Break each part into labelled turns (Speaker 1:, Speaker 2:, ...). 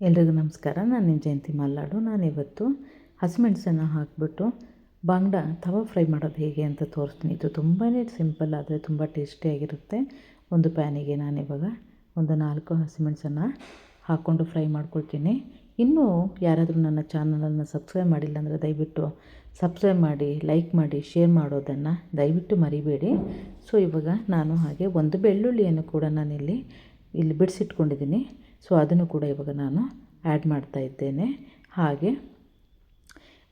Speaker 1: ಎಲ್ರಿಗೂ ನಮಸ್ಕಾರ. ನಾನು ನಿಮ್ಮ ಜಯಂತಿ ಮಲ್ಲಾಡು ನಾನಿವತ್ತು ಹಸಿಮೆಣಸನ್ನು ಹಾಕಿಬಿಟ್ಟು ಬಾಂಗ್ಡ ತವ ಫ್ರೈ ಮಾಡೋದು ಹೇಗೆ ಅಂತ ತೋರಿಸ್ತೀನಿ. ಇದು ತುಂಬಾ ಸಿಂಪಲ್ ಆದರೆ ತುಂಬ ಟೇಸ್ಟಿಯಾಗಿರುತ್ತೆ ಒಂದು ಪ್ಯಾನಿಗೆ ನಾನಿವಾಗ ಒಂದು ನಾಲ್ಕು ಹಸಿಮೆಣಸನ್ನು ಹಾಕ್ಕೊಂಡು ಫ್ರೈ ಮಾಡ್ಕೊಳ್ತೀನಿ. ಇನ್ನೂ ಯಾರಾದರೂ ನನ್ನ ಚಾನಲನ್ನು ಸಬ್ಸ್ಕ್ರೈಬ್ ಮಾಡಿಲ್ಲ ಅಂದರೆ ದಯವಿಟ್ಟು ಸಬ್ಸ್ಕ್ರೈಬ್ ಮಾಡಿ, ಲೈಕ್ ಮಾಡಿ, ಶೇರ್ ಮಾಡೋದನ್ನು ದಯವಿಟ್ಟು ಮರಿಬೇಡಿ. ಸೊ, ಇವಾಗ ನಾನು ಹಾಗೆ ಒಂದು ಬೆಳ್ಳುಳ್ಳಿಯನ್ನು ಕೂಡ ನಾನಿಲ್ಲಿ ಇಲ್ಲಿ ಬಿಡಿಸಿಟ್ಕೊಂಡಿದ್ದೀನಿ. ಸೊ ಅದನ್ನು ಕೂಡ ಇವಾಗ ನಾನು ಆ್ಯಡ್ ಮಾಡ್ತಾ ಇದ್ದೇನೆ. ಹಾಗೆ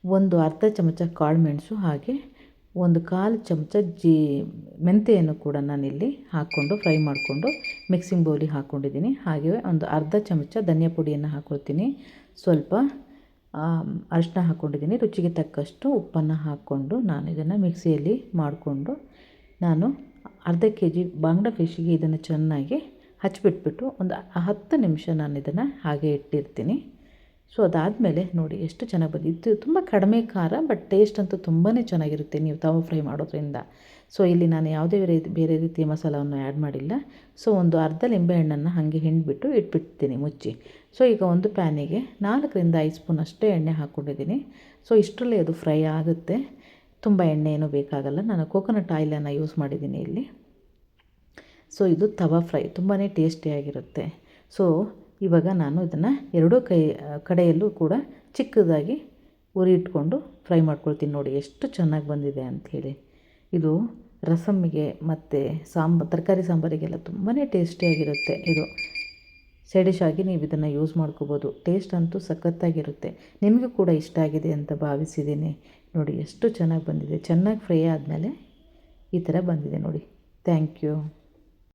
Speaker 1: ಒಂದು ಅರ್ಧ ಚಮಚ ಕಾಳು ಮೆಣಸು, ಹಾಗೆ ಒಂದು ಕಾಲು ಚಮಚ ಜೀ, ಮೆಂತೆಯನ್ನು ಕೂಡ ನಾನಿಲ್ಲಿ ಹಾಕ್ಕೊಂಡು ಫ್ರೈ ಮಾಡಿಕೊಂಡು ಮಿಕ್ಸಿಂಗ್ ಬೌಲಿಗೆ ಹಾಕ್ಕೊಂಡಿದ್ದೀನಿ ಹಾಗೆ ಒಂದು ಅರ್ಧ ಚಮಚ ಧನಿಯಾ ಪುಡಿಯನ್ನು ಹಾಕ್ಕೊಳ್ತೀನಿ ಸ್ವಲ್ಪ ಅರಿಶಿನ ಹಾಕ್ಕೊಂಡಿದ್ದೀನಿ ರುಚಿಗೆ ತಕ್ಕಷ್ಟು ಉಪ್ಪನ್ನು ಹಾಕ್ಕೊಂಡು ನಾನು ಇದನ್ನು ಮಿಕ್ಸಿಯಲ್ಲಿ ಮಾಡಿಕೊಂಡು ನಾನು ಅರ್ಧ ಕೆ ಜಿ ಬಾಂಗ್ಡ ಫಿಶ್ಗೆ ಇದನ್ನು ಚೆನ್ನಾಗಿ ಹಚ್ಚಿಬಿಟ್ಬಿಟ್ಟು ಒಂದು ಹತ್ತು ನಿಮಿಷ ನಾನು ಇದನ್ನು ಹಾಗೆ ಇಟ್ಟಿರ್ತೀನಿ. ಸೊ ಅದಾದಮೇಲೆ ನೋಡಿ ಎಷ್ಟು ಚೆನ್ನಾಗಿ ಬಂದಿತ್ತು ತುಂಬ ಕಡಿಮೆ ಖಾರ ಬಟ್ ಟೇಸ್ಟ್ ಅಂತೂ ತುಂಬಾ ಚೆನ್ನಾಗಿರುತ್ತೆ ನೀವು ತಾವು ಫ್ರೈ ಮಾಡೋದ್ರಿಂದ. ಸೊ ಇಲ್ಲಿ ನಾನು ಯಾವುದೇ ರೀತಿ, ಬೇರೆ ರೀತಿಯ ಮಸಾಲವನ್ನು ಆ್ಯಡ್ ಮಾಡಿಲ್ಲ. ಸೊ ಒಂದು ಅರ್ಧ ಲಿಂಬೆಹಣ್ಣನ್ನು ಹಾಗೆ ಹಿಂಡಿಬಿಟ್ಟು ಇಟ್ಬಿಡ್ತೀನಿ ಮುಚ್ಚಿ. ಸೊ ಈಗ ಒಂದು ಪ್ಯಾನಿಗೆ ನಾಲ್ಕರಿಂದ ಐದು ಸ್ಪೂನ್ ಅಷ್ಟೇ ಎಣ್ಣೆ ಹಾಕ್ಕೊಂಡಿದ್ದೀನಿ. ಸೊ ಇಷ್ಟರಲ್ಲೇ ಅದು ಫ್ರೈ ಆಗುತ್ತೆ. ತುಂಬ ಎಣ್ಣೆ ಏನೂ ಬೇಕಾಗಲ್ಲ. ನಾನು ಕೋಕೋನಟ್ ಆಯಿಲನ್ನು ಯೂಸ್ ಮಾಡಿದ್ದೀನಿ ಇಲ್ಲಿ. ಸೊ ಇದು ತವಾ ಫ್ರೈ ತುಂಬಾ ಟೇಸ್ಟಿಯಾಗಿರುತ್ತೆ ಸೊ ಇವಾಗ ನಾನು ಇದನ್ನು ಎರಡೂ ಕೈ, ಕಡೆಯಲ್ಲೂ ಕೂಡ ಚಿಕ್ಕದಾಗಿ ಉರಿ ಇಟ್ಕೊಂಡು ಫ್ರೈ ಮಾಡ್ಕೊಳ್ತೀನಿ ನೋಡಿ ಎಷ್ಟು ಚೆನ್ನಾಗಿ ಬಂದಿದೆ ಅಂಥೇಳಿ ಇದು ರಸಮ್ಮಿಗೆ ಮತ್ತು ಸಾಂಬ, ತರಕಾರಿ ಸಾಂಬಾರಿಗೆಲ್ಲ ತುಂಬಾ ಟೇಸ್ಟಿಯಾಗಿರುತ್ತೆ ಇದು. ಸೈಡಿಶ್ ಆಗಿ ನೀವು ಇದನ್ನು ಯೂಸ್ ಮಾಡ್ಕೋಬೋದು. ಟೇಸ್ಟ್ ಅಂತೂ ಸಖತ್ತಾಗಿರುತ್ತೆ. ನಿಮಗೂ ಕೂಡ ಇಷ್ಟ ಆಗಿದೆ ಅಂತ ಭಾವಿಸಿದ್ದೀನಿ. ನೋಡಿ ಎಷ್ಟು ಚೆನ್ನಾಗಿ ಬಂದಿದೆ. ಚೆನ್ನಾಗಿ ಫ್ರೈ ಆದಮೇಲೆ ಈ ಥರ ಬಂದಿದೆ ನೋಡಿ. Thank you.